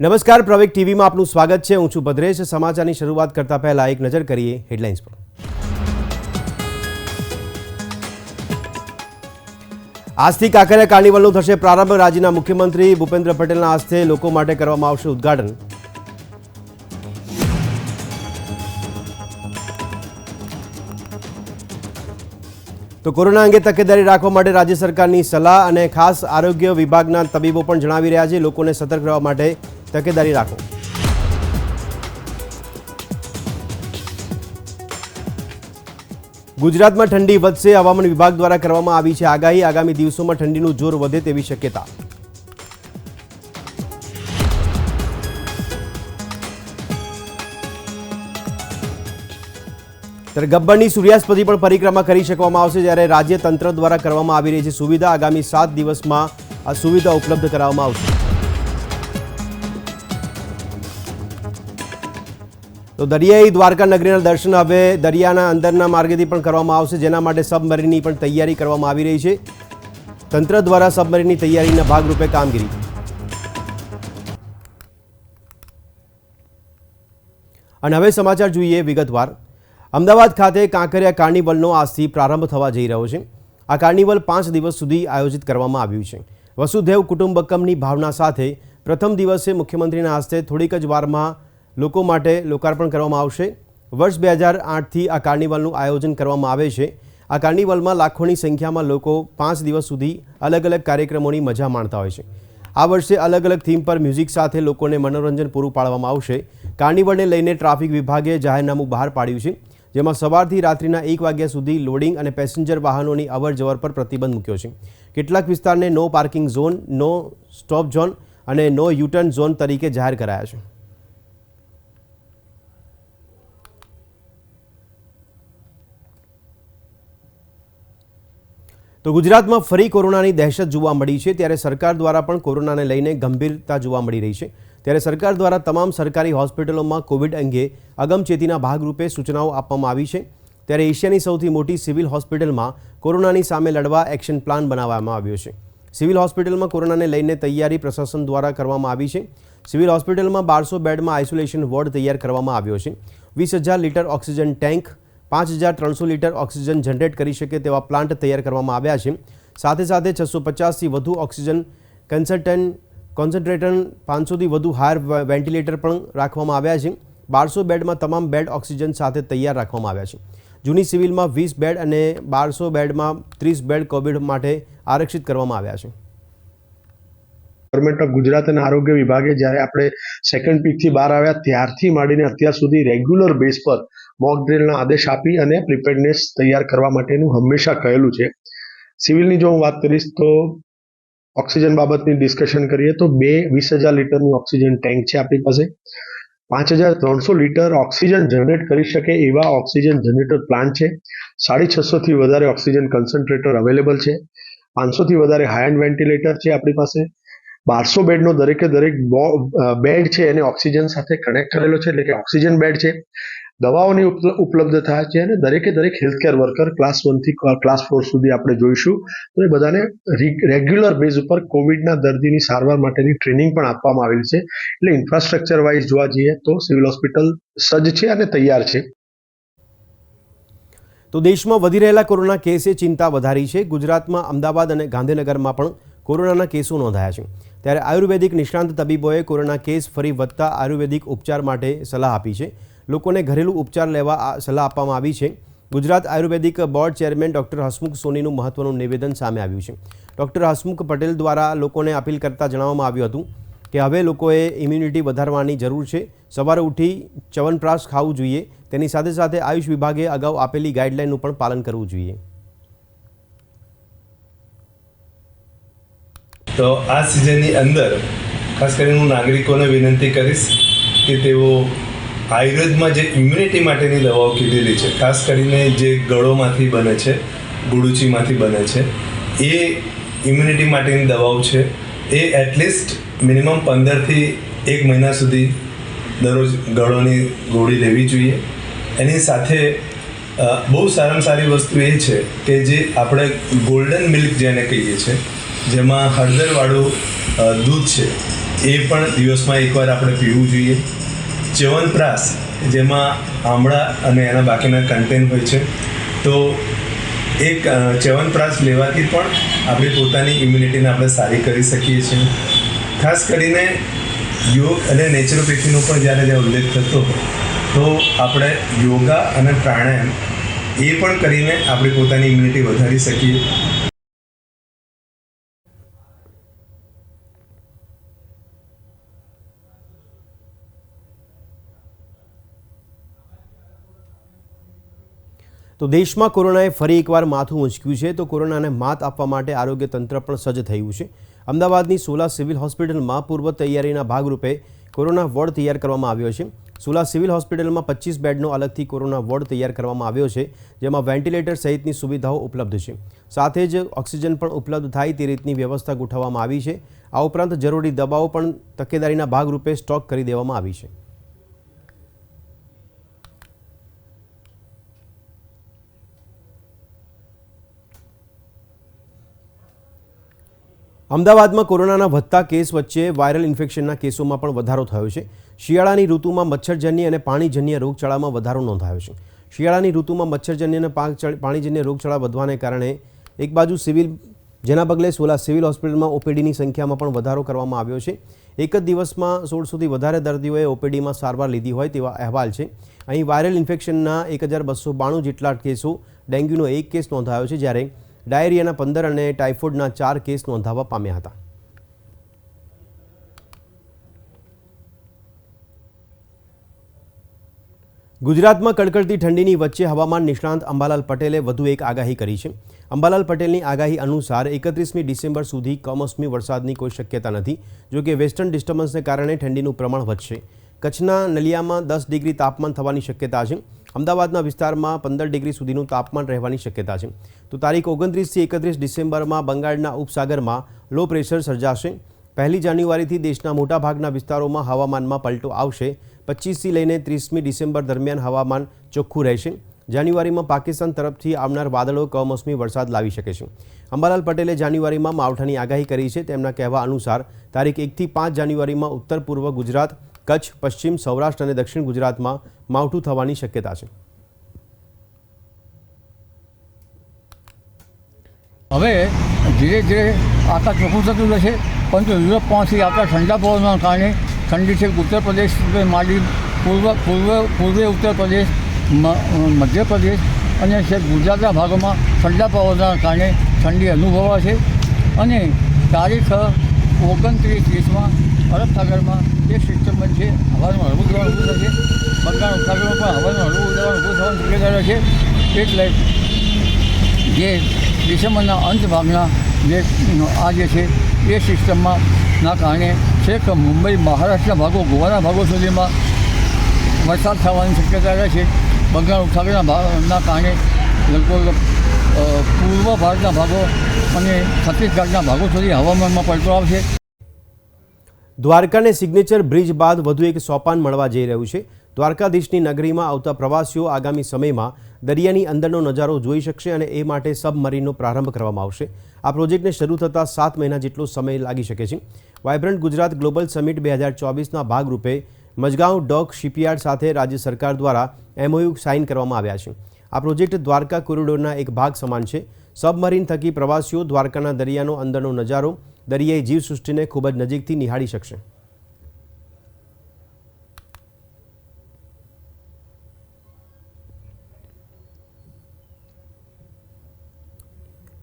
નમસ્કાર પ્રવેક ટીવીમાં આપનું સ્વાગત છે. હું છું ભદ્રેશ. સમાચારની શરૂઆત કરતા પહેલા એક નજર કરીએ હેડલાઇન્સ પર. આજથી કાંકરિયા કાર્નિવલનો થશે પ્રારંભ. રાજ્યના મુખ્યમંત્રી ભૂપેન્દ્ર પટેલના હસ્તે લોકો માટે કરવામાં આવશે ઉદ્ઘાટન. તો કોરોના અંગે તકેદારી રાખવા માટે રાજ્ય સરકારની સલાહ અને ખાસ આરોગ્ય વિભાગના તબીબો પણ જણાવી રહ્યા છે. લોકોને સતર્ક રહેવા માટે તકેદારી રાખો. ગુજરાતમાં ઠંડી વધશે, હવામાન વિભાગ દ્વારા કરવામાં આવી છે આગાહી. આગામી દિવસોમાં ઠંડીનું જોર વધે તેવી શક્યતા. ત્યારે ગબ્બરની સૂર્યાસ્પદી પણ પરિક્રમા કરી શકવામાં આવશે. જ્યારે રાજ્ય તંત્ર દ્વારા કરવામાં આવી રહી છે સુવિધા, આગામી સાત દિવસમાં આ સુવિધા ઉપલબ્ધ કરાવવામાં આવશે. તો દરિયાઈ દ્વારકા નગરીના દર્શન હવે દરિયાના અંદરના માર્ગેથી પણ કરવામાં આવશે, જેના માટે સબમરીનની પણ તૈયારી કરવામાં આવી રહી છે. તંત્ર દ્વારા સબમરીનની તૈયારીના ભાગરૂપે કામગીરી. અને હવે સમાચાર જોઈએ વિગતવાર. અમદાવાદ ખાતે કાંકરિયા કાર્નિવલનો આજથી પ્રારંભ થવા જઈ રહ્યો છે. આ કાર્નિવલ પાંચ દિવસ સુધી આયોજિત કરવામાં આવ્યું છે. વસુધૈવ કુટુંબકમની ભાવના સાથે પ્રથમ દિવસે મુખ્યમંત્રીના હસ્તે થોડીક જ વારમાં લોકો માટે લોકાર્પણ કરવામાં આવશે. વર્ષ બે હજાર આઠથી આ કાર્નિવલનું આયોજન કરવામાં આવે છે. આ કાર્નિવલમાં લાખોની સંખ્યામાં લોકો પાંચ દિવસ સુધી અલગ અલગ કાર્યક્રમોની મજા માણતા હોય છે. આ વર્ષે અલગ અલગ થીમ પર મ્યુઝિક સાથે લોકોને મનોરંજન પૂરું પાડવામાં આવશે. કાર્નિવલને લઈને ટ્રાફિક વિભાગે જાહેરનામું બહાર પાડ્યું છે, જેમાં સવારથી રાત્રિના એક વાગ્યા સુધી લોડિંગ અને પેસેન્જર વાહનોની અવર જવર પર પ્રતિબંધ મૂક્યો છે. કેટલાક વિસ્તારને no parking zone, no stop zone અને નો યુટર્ન ઝોન તરીકે જાહેર કરાયા છે. તો ગુજરાતમાં ફરી કોરોનાની દહેશત જોવા મળી છે. ત્યારે સરકાર દ્વારા પણ કોરોનાને લઈને ગંભીરતા જોવા મળી રહી છે. ત્યારે સરકાર દ્વારા તમામ સરકારી હોસ્પિટલોમાં કોવિડ અંગે અગમચેતીના ભાગરૂપે સૂચનાઓ આપવામાં આવી છે. ત્યારે એશિયાની સૌથી મોટી સિવિલ હોસ્પિટલમાં કોરોનાની સામે લડવા એક્શન પ્લાન બનાવવામાં આવ્યો છે. સિવિલ હોસ્પિટલમાં કોરોનાને લઈને તૈયારી પ્રશાસન દ્વારા કરવામાં આવી છે. સિવિલ હોસ્પિટલમાં બારસો બેડમાં આઇસોલેશન વોર્ડ તૈયાર કરવામાં આવ્યો છે. વીસ હજાર લીટર ઓક્સિજન ટેન્ક પાંચ હજાર ત્રણસો લીટર ઓક્સિજન જનરેટ કરી શકે તેવા પ્લાન્ટ તૈયાર કરવામાં આવ્યા છે. સાથે સાથે છસો પચાસથી વધુ ઓક્સિજન કન્સલ્ટન્ટ, કોન્સન્ટ્રેટર, પાંચસોથી વધુ હાયર વેન્ટિલેટર પણ રાખવામાં આવ્યા છે. બારસો બેડમાં તમામ બેડ ઓક્સિજન સાથે તૈયાર રાખવામાં આવ્યા છે. જૂની સિવિલમાં વીસ બેડ અને બારસો બેડમાં ત્રીસ બેડ કોવિડ માટે આરક્ષિત કરવામાં આવ્યા છે. ગવર્મેન્ટ ઓફ ગુજરાત અને આરોગ્ય વિભાગે જ્યારે આપણે સેકન્ડ પીકથી બહાર આવ્યા, ત્યારથી માંડીને અત્યાર સુધી રેગ્યુલર બેઝ પર મોક ડ્રિલના આદેશ આપી અને પ્રિપેરનેસ તૈયાર કરવા માટેનું હંમેશા કહેલું છે. સિવિલની જો હું વાત કરીશ તો ઓક્સિજન બાબતની ડિસ્કશન કરીએ તો બે વીસ હજાર લીટરનું ઓક્સિજન ટેન્ક છે આપણી પાસે. પાંચ હજાર ત્રણસો લીટર ઓક્સિજન જનરેટ કરી શકે એવા ઓક્સિજન જનરેટર પ્લાન્ટ છે. સાડી છસોથી વધારે ઓક્સિજન કન્સન્ટ્રેટર અવેલેબલ છે. પાંચસોથી વધારે હાઈ એન્ડ વેન્ટિલેટર છે આપણી પાસે. બારસો બેડનો દરેકે દરેક બેડ છે એને ઓક્સિજન સાથે કનેક્ટ કરેલો છે, એટલે કે ઓક્સિજન બેડ છે. દવાઓની ઉપલબ્ધતા છે અને દરેકે દરેક હેલ્થકેર વર્કર ક્લાસ વનથી ક્લાસ ફોર સુધી આપણે જોઈશું. તો એ બધાને રેગ્યુલર બેઝ ઉપર કોવિડના દર્દીની સારવાર માટેની ટ્રેનિંગ પણ આપવામાં આવેલી છે. એટલે ઇન્ફ્રાસ્ટ્રક્ચર વાઇઝ જોવા જઈએ તો સિવિલ હોસ્પિટલ સજ્જ છે અને તૈયાર છે. તો દેશમાં વધી રહેલા કોરોના કેસે ચિંતા વધારી છે. ગુજરાતમાં, અમદાવાદ અને ગાંધીનગરમાં પણ કોરોનાના કેસો નોંધાયા છે. ત્યારે આયુર્વેદિક નિષ્ણાંત તબીબોએ કોરોના કેસ ફરી વધતા આયુર્વેદિક ઉપચાર માટે સલાહ આપી છે. લોકોને ઘરેલું ઉપચાર લેવા સલાહ આપવામાં આવી છે. Gujarat Ayurvedic board chairman doctor Hasmukh સોનીનું મહત્વનું નિવેદન સામે આવ્યું છે. ડૉક્ટર હસમુખ પટેલ દ્વારા લોકોને અપીલ કરતા જણાવવામાં આવ્યું હતું કે હવે લોકોએ ઇમ્યુનિટી વધારવાની જરૂર છે. સવારે ઉઠી ચવનપ્રાશ ખાવું જોઈએ. તેની સાથે સાથે આયુષ વિભાગે અગાઉ આપેલી ગાઈડલાઇનનું પણ પાલન કરવું જોઈએ. તો આ સિઝનની અંદર, ખાસ કરીને હું નાગરિકોને વિનંતી કરીશ કે તેઓ આયુર્વેદમાં જે ઇમ્યુનિટી માટેની દવાઓ કીધેલી છે, ખાસ કરીને જે ગળોમાંથી બને છે, ગુડુચીમાંથી બને છે, એ ઇમ્યુનિટી માટેની દવાઓ છે. એ એટલીસ્ટ મિનિમમ પંદરથી એક મહિના સુધી દરરોજ ગળોની ગોળી લેવી જોઈએ. એની સાથે બહુ સારામાં સારી વસ્તુ એ છે કે જે આપણે ગોલ્ડન મિલ્ક જેને કહીએ છીએ જેમાં હળદરવાળું દૂધ છે, એ પણ દિવસમાં એકવાર આપણે પીવું જોઈએ. ચ્યવનપ્રાસ જેમાં આમળા અને એના બાકીના કન્ટેન્ટ હોય છે. તો એક ચ્યવનપ્રાસ લેવાથી પણ આપણી પોતાની ઇમ્યુનિટીને આપણે સારી કરી શકીએ છીએ. ખાસ કરીને યોગ અને નેચરોપેથીનો પણ જ્યારે જ્યારે ઉલ્લેખ થતો તો આપણે યોગા અને પ્રાણાયામ એ પણ કરીને આપણી પોતાની ઇમ્યુનિટી વધારી શકીએ. તો દેશમાં કોરોનાએ ફરી એકવાર માથું ઊંચક્યું છે, તો કોરોનાને માત આપવા માટે આરોગ્ય તંત્ર પણ સજ્જ થયું છે. અમદાવાદની સોલા સિવિલ હોસ્પિટલમાં પૂર્વ તૈયારીના ભાગરૂપે કોરોના વોર્ડ તૈયાર કરવામાં આવ્યો છે. સોલા સિવિલ હોસ્પિટલમાં પચીસ બેડનો અલગથી કોરોના વોર્ડ તૈયાર કરવામાં આવ્યો છે, જેમાં વેન્ટિલેટર સહિતની સુવિધાઓ ઉપલબ્ધ છે. સાથે જ ઓક્સિજન પણ ઉપલબ્ધ થાય તે રીતની વ્યવસ્થા ગોઠવવામાં આવી છે. આ ઉપરાંત જરૂરી દવાઓ પણ તકેદારીના ભાગરૂપે સ્ટોક કરી દેવામાં આવી છે. અમદાવાદમાં કોરોનાના વધતા કેસ વચ્ચે વાયરલ ઇન્ફેક્શનના કેસોમાં પણ વધારો થયો છે. શિયાળાની ઋતુમાં મચ્છરજન્ય અને પાણીજન્ય રોગચાળામાં વધારો નોંધાયો છે. શિયાળાની ઋતુમાં મચ્છરજન્ય અને પાણીજન્ય રોગચાળા વધવાને કારણે એક બાજુ સિવિલ, જેના પગલે સોલા સિવિલ હોસ્પિટલમાં ઓપીડીની સંખ્યામાં પણ વધારો કરવામાં આવ્યો છે. એક જ દિવસમાં સોળસોથી વધારે દર્દીઓએ ઓપીડીમાં સારવાર લીધી હોય તેવા અહેવાલ છે. અહીં વાયરલ ઇન્ફેક્શનના એક હજાર બસો બાણું જેટલા કેસો ડેન્ગ્યુનો એક કેસ નોંધાયો છે, જ્યારે ડાયરિયાના પંદર અને ટાઇફોઇડના ચાર કેસ નોંધાવા પામ્યા હતા. ગુજરાતમાં કડકડતી ઠંડીની વચ્ચે હવામાન નિષ્ણાંત અંબાલાલ પટેલે વધુ એક આગાહી કરી છે. અંબાલાલ પટેલની આગાહી અનુસાર એકત્રીસમી ડિસેમ્બર સુધી કમોસમી વરસાદની કોઈ શક્યતા નથી જોકે વેસ્ટર્ન ડિસ્ટર્બન્સને કારણે ઠંડીનું પ્રમાણ વધશે. કચ્છના નલિયામાં દસ ડિગ્રી તાપમાન થવાની શક્યતા છે. અમદાવાદના વિસ્તારમાં પંદર ડિગ્રી સુધીનું તાપમાન રહેવાની શક્યતા છે. તો તારીખ ઓગણત્રીસથી એકત્રીસ ડિસેમ્બરમાં બંગાળના ઉપસાગરમાં લો પ્રેશર સર્જાશે. પહેલી જાન્યુઆરીથી દેશના મોટાભાગના વિસ્તારોમાં હવામાનમાં પલટો આવશે. પચીસથી લઈને ત્રીસમી ડિસેમ્બર દરમિયાન હવામાન ચોખ્ખું રહેશે. જાન્યુઆરીમાં પાકિસ્તાન તરફથી આવનાર વાદળો કમોસમી વરસાદ લાવી શકે છે. અંબાલાલ પટેલે જાન્યુઆરીમાં માવઠાની આગાહી કરી છે. તેમના કહેવા અનુસાર, તારીખ એકથી પાંચ જાન્યુઆરીમાં ઉત્તર પૂર્વ ગુજરાત, કચ્છ, પશ્ચિમ સૌરાષ્ટ્ર અને દક્ષિણ ગુજરાતમાં માવઠું થવાની શક્યતા છે. હવે ધીરે ધીરે આકાશ ચોખ્ખું થતું જશે પરંતુ યુરોપ પહોંચી ઠંડા પવનના કારણે ઠંડી છે. ઉત્તર પ્રદેશ માંડી, પૂર્વ પૂર્વ, પૂર્વે ઉત્તર પ્રદેશ મધ્યપ્રદેશ અને છે ગુજરાતના ભાગોમાં ઠંડા પવનના કારણે ઠંડી અનુભવાશે. અને તારીખ ઓગણત્રીસ ત્રીસમાં અરબ સાગરમાં એક સિસ્ટમ બનશે હવાનું હળવું દબાણ ઊભું થશે બંગાળ ઉપસાગરમાં પણ હવાનું હળવું દબાણ ઊભું થવાનું શક્યતા છે. એટલે જે ડિસેમ્બરના અંત ભાગના જે આ જે છે, એ સિસ્ટમમાં ના કારણે છેક મુંબઈ, મહારાષ્ટ્રના ભાગો, ગોવાના ભાગો સુધીમાં વરસાદ થવાની શક્યતા રહે છે. બંગાળ ઉપસાગરના ભાગના કારણે લગભગ પૂર્વ ભારતના ભાગો અને છત્તીસગઢના ભાગો સુધી હવામાનમાં પલટો આવશે. દ્વારકાને સિગ્નેચર બ્રિજ બાદ વધુ એક સોપાન મળવા જઈ રહ્યું છે. દ્વારકાધીશની નગરીમાં આવતા પ્રવાસીઓ આગામી સમયમાં દરિયાની અંદરનો નજારો જોઈ શકશે અને એ માટે સબમરીનનો પ્રારંભ કરવામાં આવશે. આ પ્રોજેક્ટને શરૂ થતાં સાત મહિના જેટલો સમય લાગી શકે છે. વાયબ્રન્ટ ગુજરાત ગ્લોબલ સમિટ બે હજાર ચોવીસના ભાગરૂપે મજગાંવ ડોક શિપયાર્ડ સાથે રાજ્ય સરકાર દ્વારા એમઓયુ સાઇન કરવામાં આવ્યા છે. આ પ્રોજેક્ટ દ્વારકા કોરિડોરના એક ભાગ સમાન છે. સબમરીન થકી પ્રવાસીઓ દ્વારકાના દરિયાનો અંદરનો નજારો દરિયાઈ જીવસૃષ્ટિને ખૂબ જ નજીકથી નિહાળી શકશે.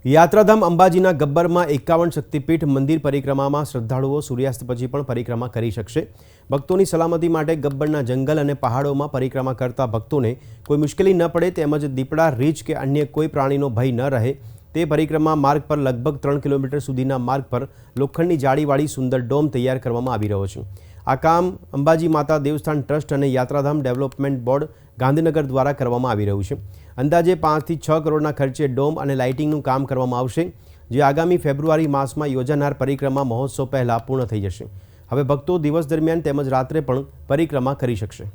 યાત્રાધામ અંબાજીના ગબ્બરમાં એકાવન શક્તિપીઠ મંદિર પરિક્રમામાં શ્રદ્ધાળુઓ સૂર્યાસ્ત પછી પણ પરિક્રમા કરી શકશે. ભક્તોની સલામતી માટે ગબ્બરના જંગલ અને પહાડોમાં પરિક્રમા કરતા ભક્તોને કોઈ મુશ્કેલી ન પડે તેમજ દીપડા, રીંછ કે અન્ય કોઈ પ્રાણીનો ભય ન રહે. તે પરિક્રમા માર્ગ પર લગભગ ત્રણ કિલોમીટર સુધીના માર્ગ પર લોખંડની જાળીવાળી સુંદર ડોમ તૈયાર કરવામાં આવી રહ્યો છે. આ કામ અંબાજી માતા દેવસ્થાન ટ્રસ્ટ અને યાત્રાધામ ડેવલપમેન્ટ બોર્ડ ગાંધીનગર દ્વારા કરવામાં આવી રહ્યું છે. અંદાજે પાંચથી છ કરોડના ખર્ચે ડોમ અને લાઇટિંગનું કામ કરવામાં આવશે, જે આગામી ફેબ્રુઆરી માસમાં યોજાનાર પરિક્રમા મહોત્સવ પહેલાં પૂર્ણ થઈ જશે. હવે ભક્તો દિવસ દરમિયાન તેમજ રાત્રે પણ પરિક્રમા કરી શકશે.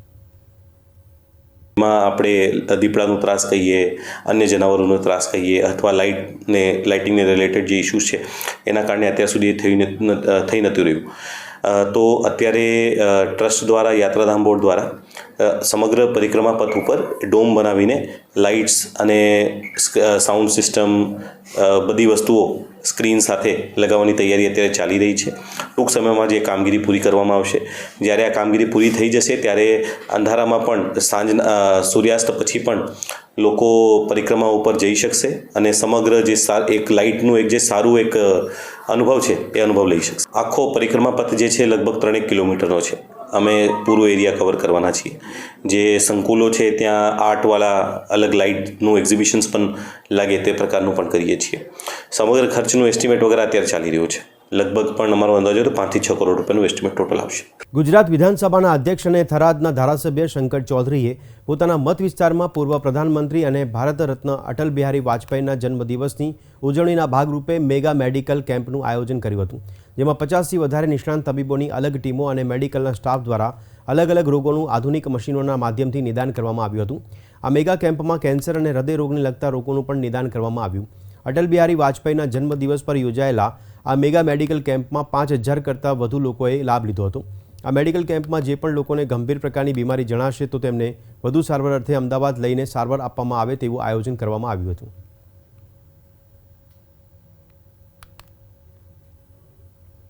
માં આપણે દીપડાનો ત્રાસ કહીએ, અન્ય જનાવરોનો ત્રાસ કહીએ અથવા લાઇટને લાઇટિંગને રિલેટેડ જે ઇસ્યુઝ છે, એના કારણે અત્યાર સુધી થઈ નથી થઈ નહોતું રહ્યું. તો અત્યારે ટ્રસ્ટ દ્વારા, યાત્રાધામ બોર્ડ દ્વારા સમગ્ર પરિક્રમા પથ ઉપર ડોમ બનાવીને લાઇટ્સ અને સાઉન્ડ સિસ્ટમ બધી વસ્તુઓ સ્ક્રીન સાથે લગાવવાની તૈયારી અત્યારે ચાલી રહી છે. ટૂંક સમયમાં જે કામગીરી પૂરી કરવામાં આવશે. જ્યારે આ કામગીરી પૂરી થઈ જશે, ત્યારે અંધારામાં પણ સાંજના સૂર્યાસ્ત પછી પણ લોકો પરિક્રમા ઉપર જઈ શકશે અને સમગ્ર જે એક લાઇટનું એક જે સારું એક અનુભવ છે, એ અનુભવ લઈ શકશે. આખો પરિક્રમા પથ જે છે, લગભગ ત્રણેક કિલોમીટરનો છે. અમે પૂરો એરિયા કવર કરવાના છીએ. જે સંકુલો છે, ત્યાં આર્ટવાળા અલગ લાઇટનું એક્ઝિબિશન્સ પણ લાગે તે પ્રકારનું પણ કરીએ છીએ. સમગ્ર ખર્ચનું એસ્ટિમેટ વગેરે અત્યારે ચાલી રહ્યું છે. લગભગ પણ અમારો અંદાજો પાંચથી છ કરોડ રૂપિયાનું એસ્ટિમેટ ટોટલ આવશે. ગુજરાત વિધાનસભાના અધ્યક્ષ અને થરાદના ધારાસભ્ય શંકર ચૌધરીએ પોતાના મત વિસ્તારમાં પૂર્વ પ્રધાનમંત્રી અને ભારત રત્ન અટલ બિહારી વાજપેયીના જન્મદિવસની ઉજવણીના ભાગરૂપે મેગા મેડિકલ કેમ્પનું આયોજન કર્યું હતું, જેમાં પચાસથી વધારે નિષ્ણાંત તબીબોની અલગ ટીમો અને મેડિકલના સ્ટાફ દ્વારા અલગ અલગ રોગોનું આધુનિક મશીનોના માધ્યમથી નિદાન કરવામાં આવ્યું હતું. આ મેગા કેમ્પમાં કેન્સર અને હૃદય રોગને લગતા રોગોનું પણ નિદાન કરવામાં આવ્યું. અટલ બિહારી વાજપેયીના જન્મદિવસ પર યોજાયેલા આ મેગા મેડિકલ કેમ્પમાં પાંચ હજાર કરતાં વધુ લોકોએ લાભ લીધો હતો. આ મેડિકલ કેમ્પમાં જે પણ લોકોને ગંભીર પ્રકારની બીમારી જણાશે તો તેમને વધુ સારવાર અર્થે અમદાવાદ લઈને સારવાર આપવામાં આવે તેવું આયોજન કરવામાં આવ્યું હતું.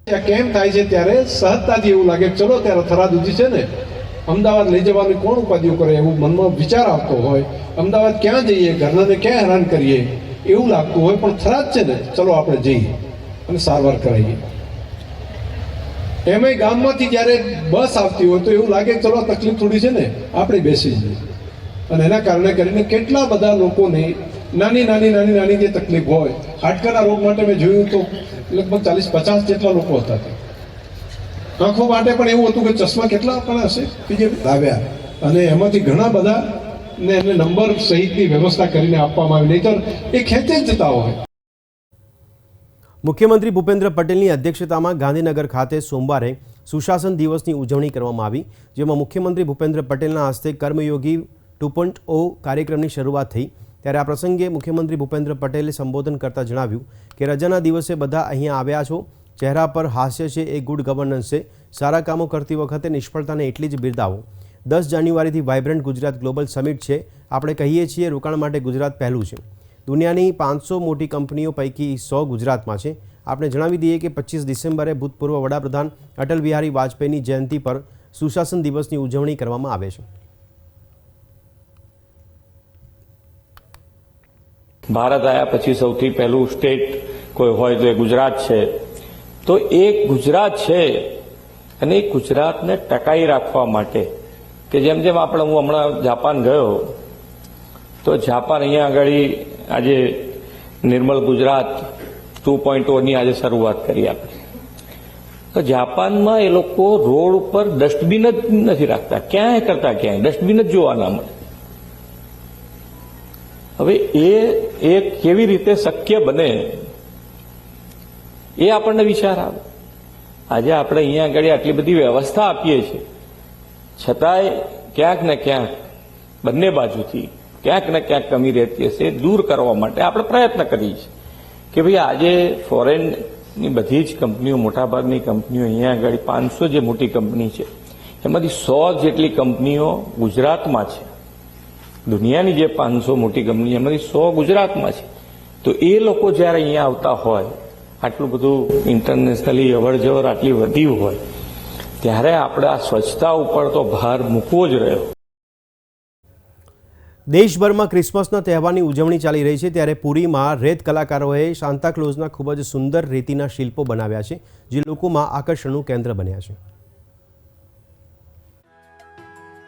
કેમ્પ કેમ થાય છે ત્યારે સહજતાથી એવું લાગે ચલો ત્યારે થરાદ ઉધી છે ને, અમદાવાદ લઈ જવાની કોણ ઉપાધિઓ કરે એવું મનમાં વિચાર આવતો હોય. અમદાવાદ ક્યાં જઈએ, ઘરનાને ક્યાં હેરાન કરીએ એવું લાગતું હોય, પણ થરાદ છે ને, ચલો આપણે જઈએ. અને સારવાર કરાવીએ એમાંય ગામમાંથી જ્યારે બસ આવતી હોય તો એવું લાગે કે ચલો તકલીફ થોડી છે ને આપણે બેસી જઈએ. અને એના કારણે કરીને કેટલા બધા લોકોને નાની નાની નાની નાની જે તકલીફ હોય હાડકાના રોગ માટે મેં જોયું તો લગભગ ચાલીસ પચાસ જેટલા લોકો હતા. આંખો માટે પણ એવું હતું કે ચશ્મા કેટલા પણ હશે? કે જે લાવ્યા. અને એમાંથી ઘણા બધા ને એમને નંબર સહિતની વ્યવસ્થા કરીને આપવામાં આવી. નહીતર એ ખેંચે જ જતા હોય. મુખ્યમંત્રી ભૂપેન્દ્ર પટેલની અધ્યક્ષતામાં ગાંધીનગર ખાતે સોમવારે સુશાસન દિવસની ઉજવણી કરવામાં આવી, જેમાં મુખ્યમંત્રી ભૂપેન્દ્ર પટેલના હસ્તે કર્મયોગી ટુ પોઈન્ટ ઓ કાર્યક્રમની શરૂઆત થઈ. ત્યારે આ પ્રસંગે મુખ્યમંત્રી ભૂપેન્દ્ર પટેલે સંબોધન કરતા જણાવ્યું કે, રજાના દિવસે બધા અહીંયા આવ્યા છો. ચહેરા પર હાસ્ય છે, એ ગુડ ગવર્નન્સ છે. સારા કામો કરતી વખતે નિષ્ફળતાને એટલી જ બિરદાવો. દસ જાન્યુઆરીથી વાઇબ્રન્ટ ગુજરાત ગ્લોબલ સમિટ છે. આપણે કહીએ છીએ રોકાણ માટે ગુજરાત પહેલું છે. દુનિયાની પાંચસો મોટી કંપનીઓ પૈકી સો ગુજરાતમાં છે. આપણે જણાવી દઈએ કે પચીસ ડિસેમ્બરે ભૂતપૂર્વ વડાપ્રધાન અટલ બિહારી વાજપેયીની જયંતિ પર સુશાસન દિવસની ઉજવણી કરવામાં આવે છે. ભારત આવ્યા પછી સૌથી પહેલું સ્ટેટ કોઈ હોય તો એ ગુજરાત છે. તો એ ગુજરાત છે અને એ ગુજરાતને ટકાઈ રાખવા માટે કે જેમ જેમ આપણે, હું હમણાં જાપાન ગયો, તો જાપાન અહીંયા આગળ આજે નિર્મલ ગુજરાત ટુ પોઈન્ટ ઓની આજે શરૂઆત કરી આપણે. તો જાપાનમાં એ લોકો રોડ ઉપર ડસ્ટબિન જ નથી રાખતા. ક્યાંય કરતા ક્યાંય. ડસ્ટબિન જ જોવા ના મળે. હવે એ એ કેવી રીતે શક્ય બને એ આપણને વિચાર આવે. આજે આપણે અહીંયા આગળ આટલી બધી વ્યવસ્થા આપીએ છીએ. છતાંય ક્યાંક ને ક્યાંક બંને બાજુથી ક્યાંક ને ક્યાંક કમી રહેતી હશે, દૂર કરવા માટે આપણે પ્રયત્ન કરીએ છીએ. કે ભાઈ આજે ફોરેનની બધી જ કંપનીઓ, મોટાભાગની કંપનીઓ અહીંયા આગળ પાંચસો જે મોટી કંપની છે, એમાંથી સો જેટલી કંપનીઓ ગુજરાતમાં છે. દુનિયાની જે પાંચસો મોટી કંપની, એમાંથી સો ગુજરાતમાં છે. તો એ લોકો જ્યારે અહીંયા આવતા હોય, આટલું બધું ઇન્ટરનેશનલી અવર જવર આટલી વધી હોય, ત્યારે આપણે આ સ્વચ્છતા ઉપર તો ભાર મૂકવો જ રહ્યો. દેશભરમાં ક્રિસમસના તહેવારની ઉજવણી ચાલી રહી છે ત્યારે પુરીમાં રેત કલાકારોએ સાન્તાક્લોઝના ખૂબ જ સુંદર રેતીના શિલ્પો બનાવ્યા છે, જે લોકોમાં આકર્ષણનું કેન્દ્ર બન્યા છે.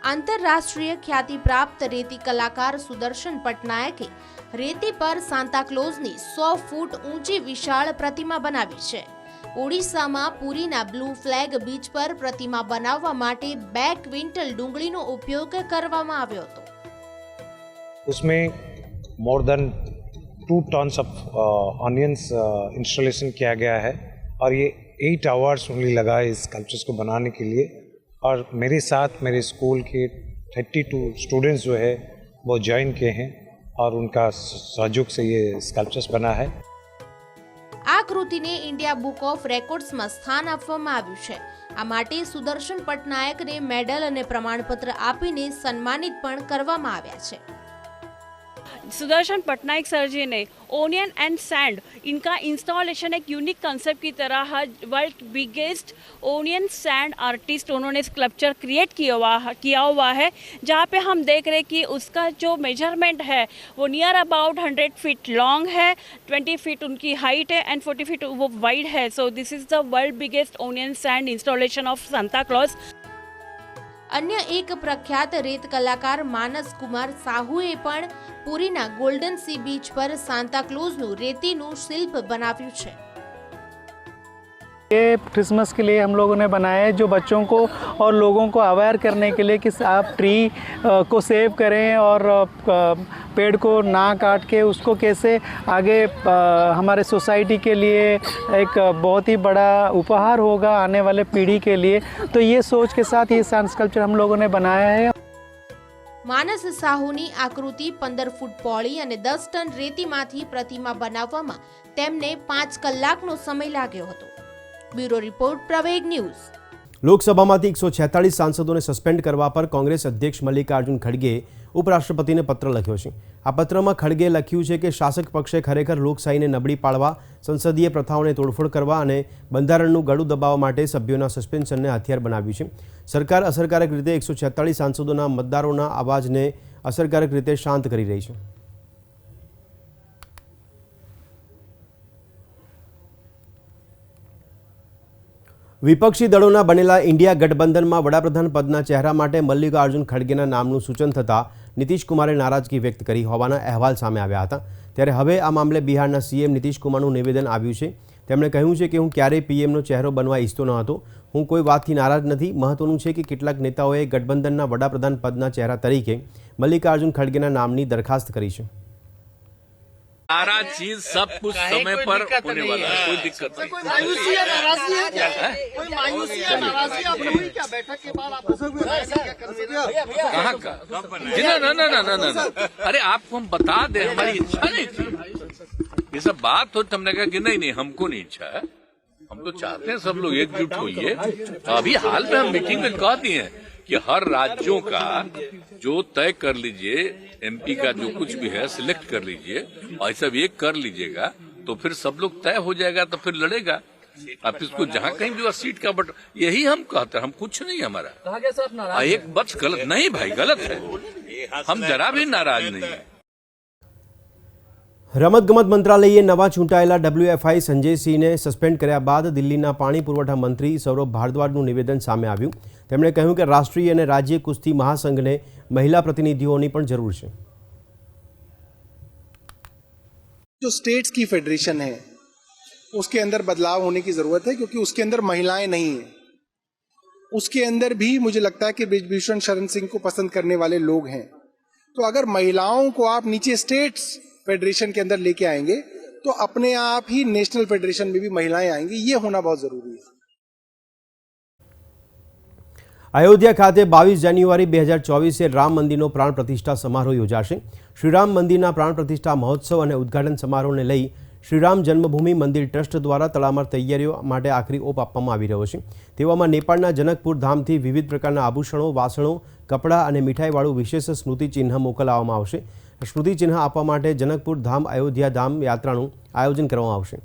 આંતરરાષ્ટ્રીય ખ્યાતિ પ્રાપ્ત રેતી કલાકાર સુદર્શન પટનાયકે રેતી પર સાન્તાક્લોઝની સો ફૂટ ઊંચી વિશાળ પ્રતિમા બનાવી છે. ઓડિશામાં પુરીના બ્લુ ફ્લેગ બીચ પર પ્રતિમા બનાવવા માટે બે ક્વિન્ટલ ડુંગળીનો ઉપયોગ કરવામાં આવ્યો હતો. उसमें more than two tons of onions installation किया गया है और ये एट आवर्स ओनली लगा है इस स्कल्पचर्स को बनाने के लिए और मेरे साथ मेरे स्कूल के थर्टी टू स्टूडेंट्स जो है वो ज्वाइन किए हैं और उनका सहयोग से ये स्कल्पचर्स बना है આ કલાકૃતિને ઇન્ડિયા બુક ઓફ રેકોર્ડ્સમાં સ્થાન આપવામાં આવ્યું છે આ માટે સુદર્શન પટનાયકને મેડલ અને પ્રમાણપત્ર આપીને સન્માનિત પણ કરવામાં આવ્યા છે सुदर्शन पटनायक सर जी ने ओनियन एंड सैंड इनका इंस्टॉलेशन एक यूनिक कंसेप्ट की तरह world biggest onion sand artist उन्होंने स्कल्पचर क्रिएट किया हुआ किया हुआ है, जहाँ पे हम देख रहे कि उसका जो मेज़रमेंट है, वो near about hundred feet long है ट्वेंटी फीट उनकी हाइट है एंड फोर्टी फीट वो वाइड है. So this is the world biggest onion sand installation of Santa Claus અન્ય એક પ્રખ્યાત રેત કલાકાર માનસ કુમાર સાહુએ પણ પુરીના ગોલ્ડન સી બીચ પર સાન્તાક્લોઝનું રેતીનું શિલ્પ બનાવ્યું છે. ये क्रिसमस के लिए हम लोगों ने बनाया है जो बच्चों को और लोगों को अवेयर करने के लिए कि आप ट्री अ, को सेव करें और अ, पेड़ को ना काट के उसको कैसे आगे अ, हमारे सोसाइटी के लिए एक बहुत ही बड़ा उपहार होगा आने वाले पीढ़ी के लिए तो ये सोच के साथ ये साइंस स्कल्पचर हम लोगों ने बनाया है માનસ સાહુની આકૃતિ પંદર ફૂટ પહોળી અને દસ ટન રેતીમાંથી પ્રતિમા બનાવવામાં તેમને પાંચ કલાકનો સમય લાગ્યો હતો બ્યુરો રિપોર્ટ, પ્રવેગ ન્યૂઝ. લોકસભામાંથી એકસો છેતાળીસ સાંસદોને સસ્પેન્ડ કરવા પર કોંગ્રેસ અધ્યક્ષ મલ્લિકાર્જુન ખડગે ઉપરાષ્ટ્રપતિને પત્ર લખ્યો છે. આ પત્રમાં ખડગે લખ્યું છે કે શાસક પક્ષે ખરેખર લોકશાહીને નબળી પાડવા, સંસદીય પ્રથાઓને તોડફોડ કરવા અને બંધારણનું ગળું દબાવવા માટે સભ્યોના સસ્પેન્શનને હથિયાર બનાવ્યું છે. સરકાર અસરકારક રીતે એકસો છેતાળીસ સાંસદોના મતદારોના અવાજને અસરકારક રીતે શાંત કરી રહી છે. વિપક્ષી દળોના બનેલા ઇન્ડિયા ગઠબંધનમાં વડાપ્રધાન પદના ચહેરા માટે મલ્લિકાર્જુન ખડગેના નામનું સૂચન થતાં નીતિશકુમારે નારાજગી વ્યક્ત કરી હોવાના અહેવાલ સામે આવ્યા હતા. ત્યારે હવે આ મામલે બિહારના સીએમ નીતિશ કુમારનું નિવેદન આવ્યું છે. તેમણે કહ્યું છે કે હું ક્યારેય પીએમનો ચહેરો બનવા ઈચ્છતો ન હતો. હું કોઈ વાતથી નારાજ નથી. મહત્વનું છે કે કેટલાક નેતાઓએ ગઠબંધનના વડાપ્રધાન પદના ચહેરા તરીકે મલ્લિકાર્જુન ખડગેના નામની દરખાસ્ત કરી છે. सारा चीज़ सब कुछ समय पर होने वाला है कोई दिक्कत नहीं। कहाँ का? जी ना ना ना ना ना ना ना। अरे आपको हम बता दें हमारी इच्छा नहीं थी। ये सब बात हो तो हमने कहा कि नहीं नहीं हमको नहीं इच्छा है। हम तो चाहते हैं सब लोग एकजुट होइए। अभी हाल में हम मीटिंग में कह दिए हैं। कि हर राज्यों का जो तय कर लीजिए एमपी का जो कुछ भी है सिलेक्ट कर लीजिए और सब एक कर लीजिएगा तो फिर सब लोग तय हो जाएगा तो फिर लड़ेगा। आप इसको जहाँ कहीं भी सीट का बट यही हम कहते हैं हम कुछ नहीं हमारा। एक बच गलत नहीं भाई गलत है। हम जरा भी नाराज़ नहीं है। રમતગમત મંત્રાલયે નવા ચૂંટાયેલા ડબ્લ્યુએફઆઈ સંજયસિંહને સસ્પેન્ડ કર્યા બાદ દિલ્હીના પાણી પુરવઠા મંત્રી સૌરભ ભારદ્વાજનું નિવેદન સામે આવ્યું તેમણે કહ્યું કે રાષ્ટ્રીય અને રાજ્ય કુસ્તી મહાસંઘને મહિલા પ્રતિનિધિઓની પણ જરૂર છે जो स्टेट्स की फेडरेशन है उसके अंदर बदलाव होने की जरूरत है क्योंकि उसके अंदर महिलाएं नहीं है उसके अंदर भी मुझे लगता है कि ब्रिजभूषण शरण सिंह को पसंद करने वाले लोग हैं तो अगर महिलाओं को आप नीचे स्टेट्स फेडरेशन के अंदर लेके आएंगे तो अपने आप ही नेशनल फेडरेशन में भी महिलाएं आएंगी ये होना बहुत जरूरी है અયોધ્યા ખાતે બાવીસ જાન્યુઆરી બે હજાર ચોવીસે રામ મંદિરનો પ્રાણ પ્રતિષ્ઠા સમારોહ યોજાશે શ્રીરામ મંદિરના પ્રાણ પ્રતિષ્ઠા મહોત્સવ અને ઉદ્ઘાટન સમારોહને લઈ શ્રીરામ જન્મભૂમિ મંદિર ટ્રસ્ટ દ્વારા તડામાર તૈયારીઓ માટે આખરી ઓપ આપવામાં આવી રહ્યો છે તેવામાં નેપાળના જનકપુર ધામથી વિવિધ પ્રકારના આભૂષણો વાસણો કપડાં અને મીઠાઈવાળું વિશેષ સ્મૃતિચિહ્ન મોકલાવવામાં આવશે સ્મૃતિચિહ્ન આપવા માટે જનકપુર ધામ અયોધ્યા ધામ યાત્રાનું આયોજન કરવામાં આવશે.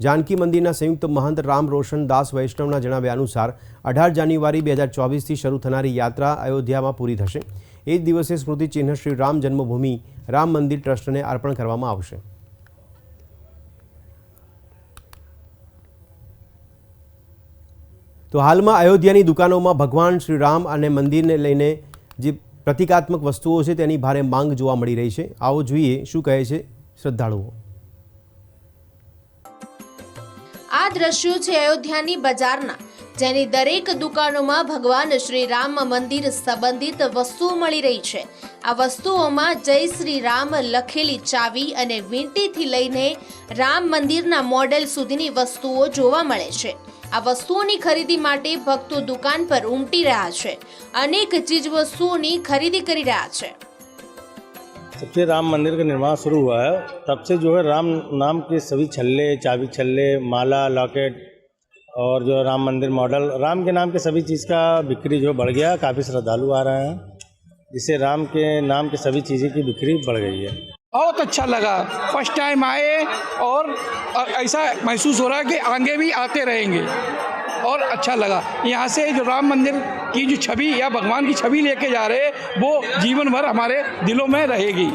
જાનકી મંદિરના સંયુક્ત મહંત રામ રોશન દાસ વૈષ્ણવના જણાવ્યા અનુસાર, અઢાર જાન્યુઆરી બે હજાર ચોવીસથી શરૂ થનારી યાત્રા અયોધ્યામાં પૂરી થશે. એ જ દિવસે સ્મૃતિચિહ્ન શ્રી રામ જન્મભૂમિ રામ મંદિર ટ્રસ્ટને અર્પણ કરવામાં આવશે. તો હાલમાં અયોધ્યાની દુકાનોમાં ભગવાન શ્રી રામ અને મંદિરને લઈને જે પ્રતિકાત્મક વસ્તુઓ છે તેની ભારે માંગ જોવા મળી રહી છે. આવો જોઈએ શું કહે છે શ્રદ્ધાળુઓ. આ દ્રશ્યો છે અયોધ્યાની બજારના, જેની દરેક દુકાનોમાં ભગવાન શ્રી રામ મંદિર સંબંધિત વસ્તુઓ મળી રહી છે. આ વસ્તુઓમાં જય શ્રી રામ લખેલી ચાવી અને વીંટીથી લઈને રામ મંદિરના મોડેલ સુધીની વસ્તુઓ જોવા મળે છે. આ વસ્તુઓની ખરીદી માટે ભક્તો દુકાન પર ઉમટી રહ્યા છે અનેક ચીજ વસ્તુઓની ખરીદી કરી રહ્યા છે जब से राम मंदिर का निर्माण शुरू हुआ है तब से जो है राम नाम के सभी छल्ले चाबी छल्ले माला लॉकेट और जो है राम मंदिर मॉडल राम के नाम के सभी चीज़ का बिक्री जो है बढ़ गया काफ़ी श्रद्धालु आ रहे हैं जिससे राम के नाम के सभी चीज़ें की बिक्री बढ़ गई है बहुत अच्छा लगा फर्स्ट टाइम आए और ऐसा महसूस हो रहा है कि आगे भी आते रहेंगे और अच्छा लगा यहाँ से जो राम मंदिर की जो छवि या भगवान की छवि लेके जा रहे हैं वो जीवन भर हमारे दिलों में रहेगी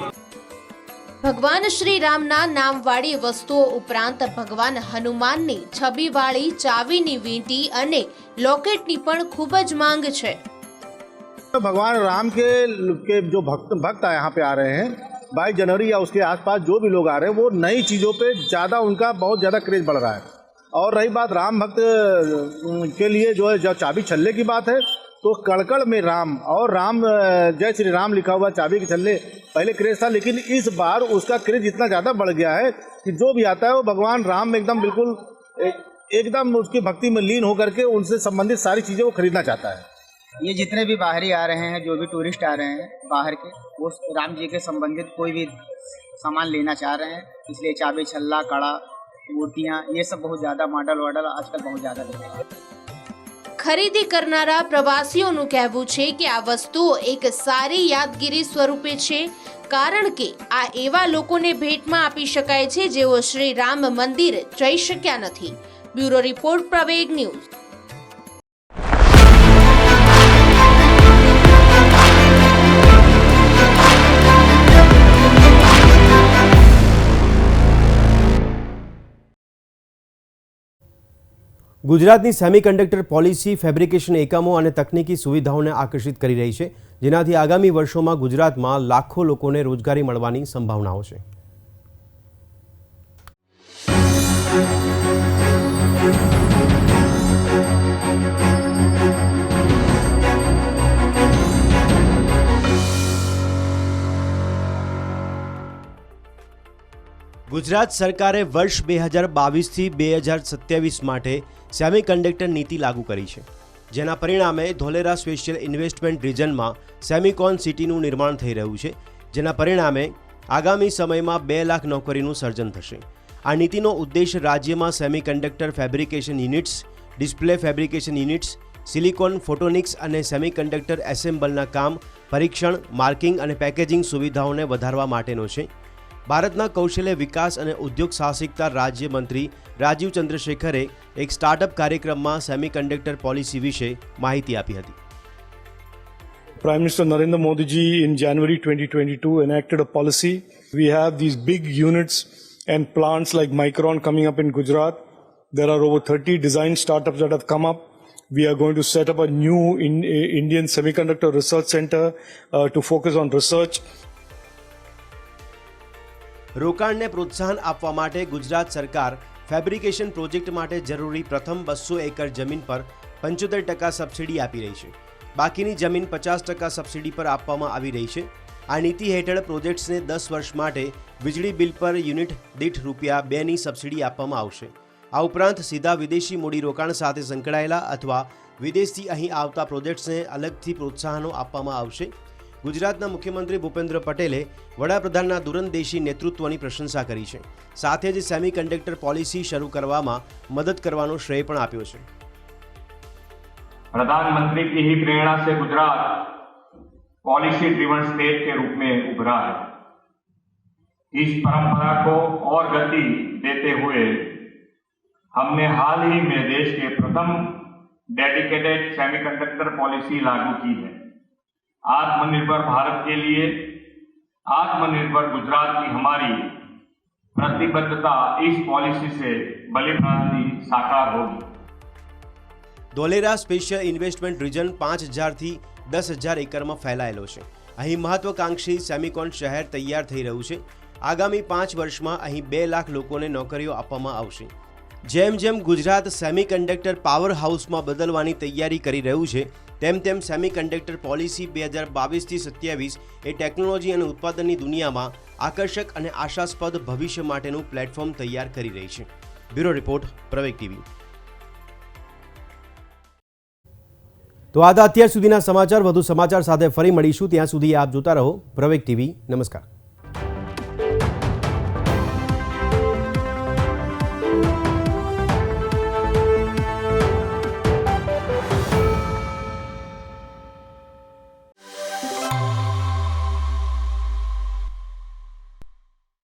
ભગવાન શ્રી રામના નામવાળી વસ્તુઓ ઉપરાંત ભગવાન હનુમાનની છબીવાળી ચાવીની વીંટી અને લોકેટની પણ ખૂબ જ માંગ છે भगवान राम के के जो भक्त भक्त यहाँ पे आ रहे हैं बाईस जनवरी या उसके आसपास जो भी लोग आ रहे हैं, वो नई चीज़ों पे ज़्यादा उनका बहुत ज़्यादा क्रेज बढ़ रहा है। और रही बात राम भक्त के लिए जो है, जो चाबी छल्ले की बात है तो कड़कड़ में राम और राम जय श्री राम लिखा हुआ चाबी के छल्ले, पहले क्रेज था, लेकिन इस बार उसका क्रेज इतना ज़्यादा बढ़ गया है कि जो भी आता है, वो भगवान राम एकदम बिल्कुल एकदम उसकी भक्ति में लीन होकर के उनसे संबंधित सारी चीज़ें वो खरीदना चाहता है। ये जितने भी बाहरी आ रहे हैं जो भी टूरिस्ट आ रहे हैं बाहर के वो राम जी के संबंधित कोई भी सामान लेना चाह रहे हैं इसलिए चाबी छल्ला कड़ा मूर्तियाँ ये सब बहुत ज़्यादा मॉडल वॉडल आजकल बहुत ज़्यादा दिख रहे हैं ખરીદી કરનારા પ્રવાસીઓનું કહેવું છે કે આ વસ્તુઓ એક સારી યાદગીરી સ્વરૂપે છે કારણ કે આ એવા લોકોને ભેટમાં આપી શકાય છે જેઓ શ્રી રામ મંદિર જઈ શક્યા નથી બ્યુરો રિપોર્ટ પ્રવેગ ન્યૂઝ ગુજરાતની સેમિકન્ડક્ટર પોલિસી, ફેબ્રિકેશન એકમો અને તકનીકી સુવિધાઓને આકર્ષિત કરી રહી છે, જેનાથી આગામી વર્ષોમાં ગુજરાતમાં લાખો લોકોને રોજગારી મળવાની સંભાવનાઓ છે. ગુજરાત સરકારે વર્ષ બે હજાર બાવીસથી બે હજાર સત્યાવીસ માટે સેમિકન્ડક્ટર નીતિ લાગુ કરી છે, જેના પરિણામે ધોલેરા સ્પેશિયલ ઇન્વેસ્ટમેન્ટ રિજનમાં સેમિકોન સિટીનું નિર્માણ થઈ રહ્યું છે, જેના પરિણામે આગામી સમયમાં બે લાખ નોકરીનું સર્જન થશે. આ નીતિનો ઉદ્દેશ રાજ્યમાં semiconductor fabrication units, display fabrication units, silicon photonics અને સેમિકન્ડક્ટર એસેમ્બલના કામ, પરીક્ષણ, માર્કિંગ અને પેકેજિંગ સુવિધાઓને વધારવા માટેનો છે. ભારતના કૌશલ્ય વિકાસ અને ઉદ્યોગ સાહસિકતા રાજ્યમંત્રી રાજીવ ચંદ્રશેખરે એક સ્ટાર્ટઅપ કાર્યક્રમમાં સેમિકન્ડક્ટર પોલિસી વિશે માહિતી આપી હતી Minister Narendra Modi ji in January 2022 enacted a policy. We have these big units and plants like Micron coming up in Gujarat. There are over 30 design startups that have come up. We are going to set up a new in, Indian Semiconductor Research Center uh, to focus on research. રોકાણને પ્રોત્સાહન આપવા માટે ગુજરાત સરકાર fabrication project માટે જરૂરી પ્રથમ બસો acre જમીન પર પંચોતેર ટકા સબસિડી આપી રહી છે. બાકીની જમીન પચાસ ટકા સબસિડી પર આપવામાં આવી રહી છે. આ નીતિ હેઠળ પ્રોજેક્ટ્સને દસ વર્ષ માટે વીજળી બિલ પર યુનિટ દીઠ રૂપિયા બેની સબસિડી આપવામાં આવશે. આ ઉપરાંત સીધા વિદેશી મૂડીરોકાણ સાથે સંકળાયેલા અથવા વિદેશથી અહીં આવતા પ્રોજેક્ટ્સને અલગથી પ્રોત્સાહનો આપવામાં આવશે. ગુજરાતના મુખ્યમંત્રી ભૂપેન્દ્ર પટેલે વડાપ્રધાનના દૂરંદેશી નેતૃત્વની પ્રશંસા કરી છે સાથે જ સેમિકન્ડક્ટર પોલિસી શરૂ કરવામાં મદદ કરવાનો શ્રેય પણ આપ્યો છે प्रधानमंत्री की ही प्रेरणा से गुजरात पॉलिसी ड्रिवन स्टेट के रूप में उभरा है इस परंपरा को और गति देते हुए हमने हाल ही में देश के प्रथम डेडिकेटेड सेमीकंडक्टर पॉलिसी लागू की है आत्मनिर्भर भारत के लिए आत्मनिर्भर गुजरात की हमारी प्रतिबद्धता इस पॉलिसी से भली भांति साकार होगी ધોલેરા સ્પેશિયલ ઇન્વેસ્ટમેન્ટ રિજન પાંચ હજારથી દસ હજાર એકરમાં ફેલાયેલો છે અહીં મહત્વકાંક્ષી સેમિકોન શહેર તૈયાર થઈ રહ્યું છે આગામી પાંચ વર્ષમાં અહીં બે લાખ લોકોને નોકરીઓ આપવામાં આવશે જેમ જેમ ગુજરાત સેમિકન્ડક્ટર પાવર હાઉસમાં બદલવાની તૈયારી કરી રહ્યું છે તેમ તેમ સેમિકન્ડક્ટર પોલિસી બે હજાર બાવીસથી સત્યાવીસ એ ટેકનોલોજી અને ઉત્પાદનની દુનિયામાં આકર્ષક અને આશાસ્પદ ભવિષ્ય માટેનું પ્લેટફોર્મ તૈયાર કરી રહી છે. Bureau report, Praveg TV. તો આ અત્યાર સુધીના સમાચાર, વધુ સમાચાર સાથે ફરી મળીશું. ત્યાં સુધી આપ જોતા રહો પ્રવેગ ટીવી. નમસ્કાર.